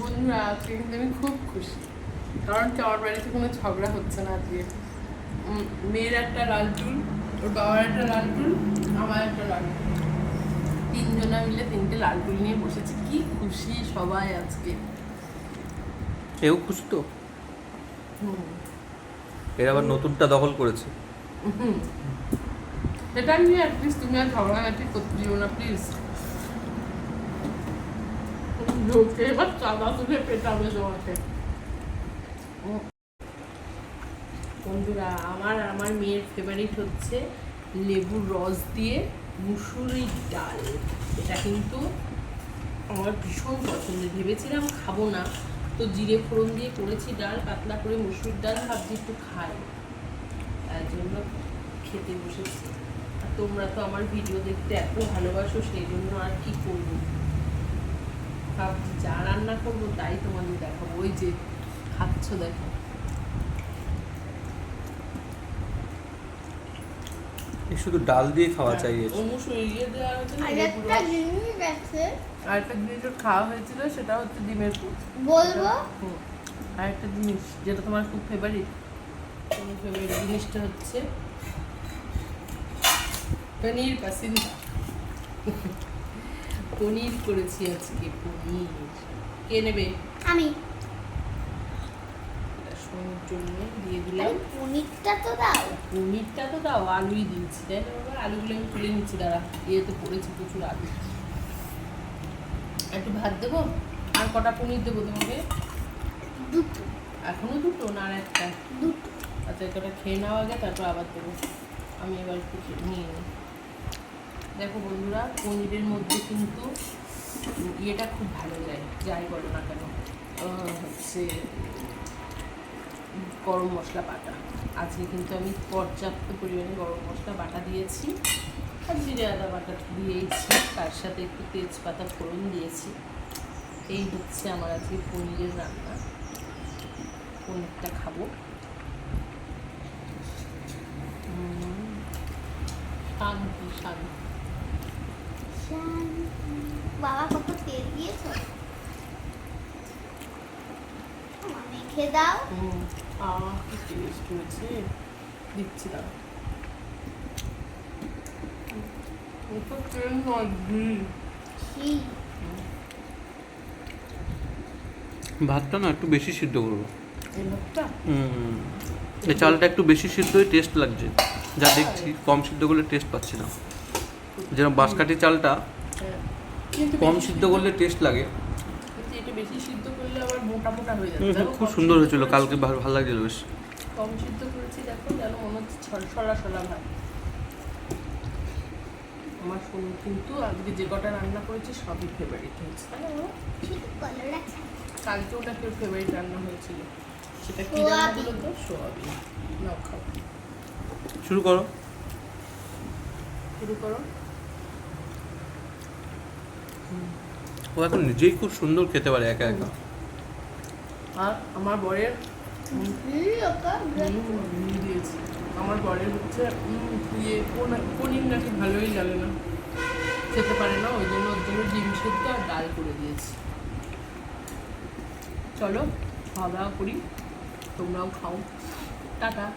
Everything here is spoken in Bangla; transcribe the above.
বন্ধুরা আজকে কিন্তু আমি খুব খুশি। কারণ কি আমার বাড়িতে কোনো ঝগড়া হচ্ছে না আজকে। মেয়ের একটা লাল চুল ওর বাবার একটা লাল চুল আমার একটা লাল চুল। তিনজনা মিলে তিনটে লাল চুল নিয়ে বসেছি। কি খুশি সবাই আজকে। এও খুশি তো। এর আবার নতুনটা দখল করেছে। এটা নিয়ে অ্যাটলিস্ট তুমি আর ঝগড়াঝাটি করতে দিও না প্লিজ বন্ধুরা, আমার আমার মেয়ের ফেভারিট হচ্ছে লেবুর রস দিয়ে মুসুরির ডাল। এটা কিন্তু আমার ভীষণ পছন্দের। ভেবেছিলাম খাব না, তো জিরে ফোড়ন দিয়ে করেছি ডাল, পাতলা করে মুসুরির ডাল ভাবছি একটু খাই। তার জন্য খেতে বসেছি। আর তোমরা তো আমার ভিডিও দেখতে এত ভালোবাসো, সেই জন্য আর কি করব? ভাবছি যা রান্না করব তাই তোমাদের দেখাবো। ওই যে খাচ্ছ দেখো। শুধু ডাল দিয়ে খাওয়া ও মুসুরি ইয়ে আর একটা জিনিস খাওয়া হয়েছিল সেটা হচ্ছে ডিমের পুর। বলব। আর একটা জিনিস যেটা তোমার খুব ফেভারিট তোমার ফেভারিট জিনিসটা হচ্ছে পনির পাসিন্দা পনির করেছি আজকে পনির। কে নেবে? আমি। জন্য দিয়ে দিলাম। পনিরটা তো দাও। পনিরটা তো দাও আলুই দিচ্ছি তাই না বাবা? আলুগুলো আমি তুলে নিচ্ছি দাঁড়া। ইয়েতে পড়েছি প্রচুর আলু। একটু ভাত দেবো? আর কটা পনির দেবো তোমাকে? দুটো। এখনও দুটো না আর একটা? দুটো। আচ্ছা এটা খেয়ে নেওয়া আগে তারপর আবার দেবো। আমি এবার একটু নিয়ে নিই। দেখো বন্ধুরা, পনিরের মধ্যে কিন্তু ইয়েটা খুব ভালো যায়, যাই বলো না কেন। হচ্ছে গরম মশলা বাটা। আজকে কিন্তু আমি পর্যাপ্ত পরিমাণে গরম মশলা বাটা দিয়েছি, আর জিরে আদা বাটা দিয়েছি, তার সাথে একটু তেজপাতা ফোড়ন দিয়েছি। এই হচ্ছে আমার আজকে পনিরের রান্না। পনিরটা খাব। শান্তি শান্তি। বাবা কত তেল দিয়েছ আমার মেখে দাও। আহ কি টেস্ট হয়েছে দিচ্ছি দাও ভাতটা না একটু বেশি সিদ্ধ করব। এই হুম। এই চালটা একটু বেশি সিদ্ধই টেস্ট লাগছে। যা দেখছি কম সিদ্ধ করলে টেস্ট পাচ্ছি না। যেরকম বাঁশকাঠি চালটা হ্যাঁ। কম সিদ্ধ করলে টেস্ট লাগে। বেশি সিদ্ধ করলে আবার মোটা মোটা হয়ে যাবে। খুব সুন্দর হয়েছিল কালকে ভালো ভালো লাগছিল বেশ। কম সিদ্ধ করেছি দেখো যেন মনে হচ্ছে সলা সলা ভাত। আমার শোনো কিন্তু আজকে যে কটা রান্না করেছি সবই ফেভারিট হয়েছে। কালকে ওটা কেউ ফেভারিট রান্না হয়েছিল। সেটা কি রান্না সোয়াবিন। তো? সোয়াবিন। নাও খাও। শুরু করো। শুরু করো। ও এখন নিজেই খুব সুন্দর খেতে পারে একা একা। আর আমার বরের আমার বরের হচ্ছে ইয়ে পনা- পনির নাকি ভালোই লাগে না। খেতে পারে না, ওই জন্য ওর জন্য ডিম সেদ্ধ আর ডাল করে দিয়েছি। চলো, খাওয়া দাওয়া করি, তোমরাও খাও। টাটা।